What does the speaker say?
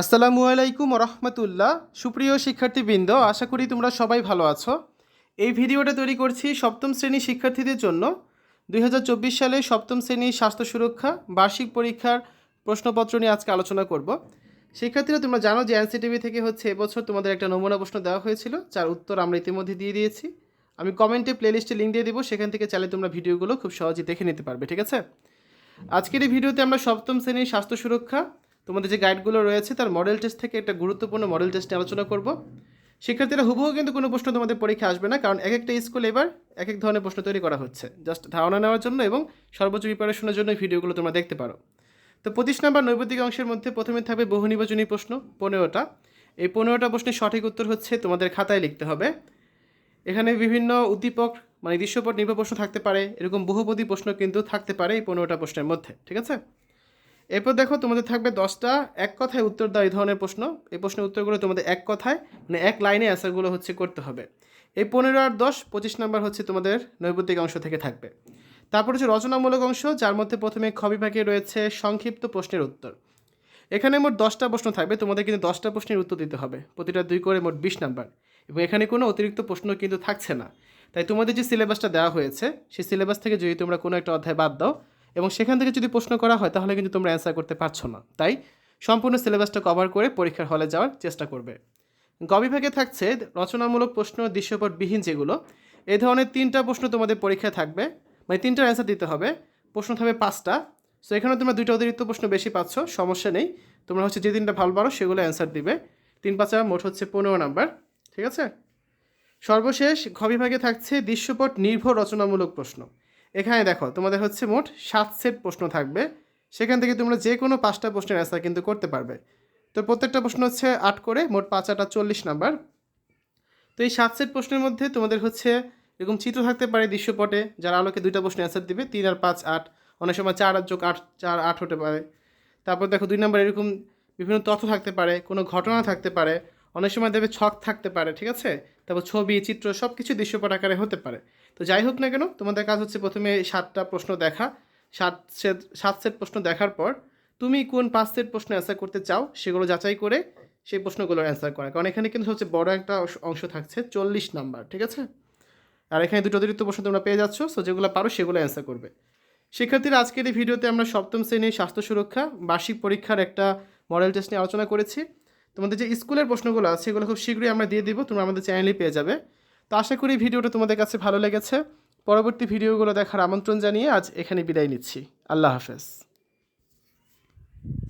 আসসালামু আলাইকুম রহমতুল্লাহ। সুপ্রিয় শিক্ষার্থীবৃন্দ, আশা করি তোমরা সবাই ভালো আছো। এই ভিডিওটা তৈরি করছি সপ্তম শ্রেণির শিক্ষার্থীদের জন্য। দুই হাজার চব্বিশ সালে সপ্তম শ্রেণির স্বাস্থ্য সুরক্ষা, বার্ষিক পরীক্ষার প্রশ্নপত্র নিয়ে আজকে আলোচনা করব। শিক্ষার্থীরা, তোমরা জানো যে এনসিটিভি থেকে হচ্ছে এবছর তোমাদের একটা নমুনা প্রশ্ন দেওয়া হয়েছিল, যার উত্তর আমরা ইতিমধ্যে দিয়ে দিয়েছি। আমি কমেন্টে প্লেলিস্টে লিঙ্ক দিয়ে দেবো, সেখান থেকে চাইলে তোমরা ভিডিওগুলো খুব সহজেই দেখে নিতে পারবে, ঠিক আছে? আজকের এই ভিডিওতে আমরা সপ্তম শ্রেণির স্বাস্থ্য সুরক্ষা তোমাদের যে গাইডগুলো রয়েছে, তার মডেল টেস্ট থেকে একটা গুরুত্বপূর্ণ মডেল টেস্ট নিয়ে আলোচনা করব। শিক্ষার্থীরা হুবহু কিন্তু কোনো প্রশ্ন তোমাদের পরীক্ষা আসবে না, কারণ এক একটা স্কুল এবার এক এক ধরনের প্রশ্ন তৈরি করা হচ্ছে। জাস্ট ধারণা নেওয়ার জন্য এবং সর্বোচ্চ প্রিপারেশনের জন্য ভিডিওগুলো তোমরা দেখতে পারো। তো পঁচিশ নম্বর নৈবেদিক অংশের মধ্যে প্রথমে থাকবে বহু নির্বাচনী প্রশ্ন, পনেরোটা। এই পনেরোটা প্রশ্নের সঠিক উত্তর হচ্ছে তোমাদের খাতায় লিখতে হবে। এখানে বিভিন্ন উদ্দীপক মানে দৃশ্যপট নির্ভর প্রশ্ন থাকতে পারে, এরকম বহুপদী প্রশ্ন কিন্তু থাকতে পারে এই পনেরোটা প্রশ্নের মধ্যে, ঠিক আছে? এরপর দেখো তোমাদের থাকবে দশটা, এক কথায় উত্তর দাও এই ধরনের প্রশ্ন। এই প্রশ্নের উত্তরগুলো তোমাদের এক কথায় মানে এক লাইনে অ্যান্সারগুলো হচ্ছে করতে হবে। এই পনেরো আর দশ, পঁচিশ নাম্বার হচ্ছে তোমাদের নৈবতিক অংশ থেকে থাকবে। তারপর হচ্ছে রচনামূলক অংশ, যার মধ্যে প্রথমে খ বিভাগে রয়েছে সংক্ষিপ্ত প্রশ্নের উত্তর। এখানে মোট দশটা প্রশ্ন থাকবে, তোমাদের কিন্তু দশটা প্রশ্নের উত্তর দিতে হবে। প্রতিটা দুই করে মোট বিশ নাম্বার। এবং এখানে কোনো অতিরিক্ত প্রশ্ন কিন্তু থাকছে না। তাই তোমাদের যে সিলেবাসটা দেওয়া হয়েছে, সেই সিলেবাস থেকে যদি তোমরা কোনো একটা অধ্যায় বাদ দাও এবং সেখান থেকে যদি প্রশ্ন করা হয়, তাহলে কিন্তু তোমরা অ্যান্সার করতে পারছ না। তাই সম্পূর্ণ সিলেবাসটা কভার করে পরীক্ষার হলে যাওয়ার চেষ্টা করবে। গ বিভাগে থাকছে রচনামূলক প্রশ্ন, দৃশ্যপটবিহীন যেগুলো এই ধরনের তিনটা প্রশ্ন তোমাদের পরীক্ষায় থাকবে। মানে তিনটার অ্যান্সার দিতে হবে। প্রশ্ন থাকবে পাঁচটা। সো এখানে তোমরা দুইটা অতিরিক্ত প্রশ্ন বেশি পাচ্ছ, সমস্যা নেই। তোমরা হচ্ছে যে তিনটা ভালো পারো, সেগুলো অ্যান্সার দিবে। তিন পাঁচা মোট হচ্ছে পনেরো নাম্বার ঠিক আছে? সর্বশেষ ঘ বিভাগে থাকছে দৃশ্যপট নির্ভর রচনামূলক প্রশ্ন। এখানে দেখো, তোমাদের হচ্ছে মোট সাত সেট প্রশ্ন থাকবে। সেখান থেকে তোমরা যে কোনো পাঁচটা প্রশ্নের অ্যান্সার কিন্তু করতে পারবে। তো প্রত্যেকটা প্রশ্ন হচ্ছে আট করে, মোট পাঁচ, আটা চল্লিশ নাম্বার। তো এই সাত সেট প্রশ্নের মধ্যে তোমাদের হচ্ছে এরকম চিত্র থাকতে পারে দৃশ্যপটে যার আলোকে দুইটা প্রশ্নের অ্যান্সার দিবে, তিন আর পাঁচ, আট। অনেক সময় চার আর যোগ আট, চার, আট হতে পারে। তারপর দেখো দুই নম্বর এরকম বিভিন্ন তথ্য থাকতে পারে, কোনো ঘটনা থাকতে পারে। অনেক সময় দেবে ছক থাকতে পারে, ঠিক আছে? তারপর ছবি, চিত্র সব কিছু দৃশ্যপট আকারে হতে পারে। তো যাই হোক না কেন, তোমাদের কাজ হচ্ছে প্রথমে সাতটা প্রশ্ন দেখা। সাত সেট সাত সেট প্রশ্ন দেখার পর তুমি কোন পাঁচ সেট প্রশ্ন অ্যান্সার করতে চাও সেগুলো যাচাই করে সেই প্রশ্নগুলোর অ্যান্সার করা। কারণ এখানে কিন্তু হচ্ছে বড় একটা অংশ- থাকছে চল্লিশ নাম্বার, ঠিক আছে? আর এখানে দুটো অতিরিক্ত প্রশ্ন তোমরা পেয়ে যাচ্ছ সো যেগুলো পারো সেগুলো অ্যান্সার করবে। শিক্ষার্থীরা, আজকের এই ভিডিওতে আমরা সপ্তম শ্রেণির স্বাস্থ্য সুরক্ষা, বার্ষিক পরীক্ষার একটা মডেল টেস্ট নিয়ে আলোচনা করেছি। তোমাদের যে স্কুলের প্রশ্নগুলো আছে, সেগুলো খুব শীঘ্রই আমরা দিয়ে দিব, তোমরা আমাদের চ্যানেলে পেয়ে যাবে। তো আশা করি ভিডিওটা তোমাদের কাছে ভালো লেগেছে। পরবর্তী ভিডিওগুলো দেখার আমন্ত্রণ জানিয়ে আজ এখানে বিদায় নিচ্ছি। আল্লাহ হাফেজ।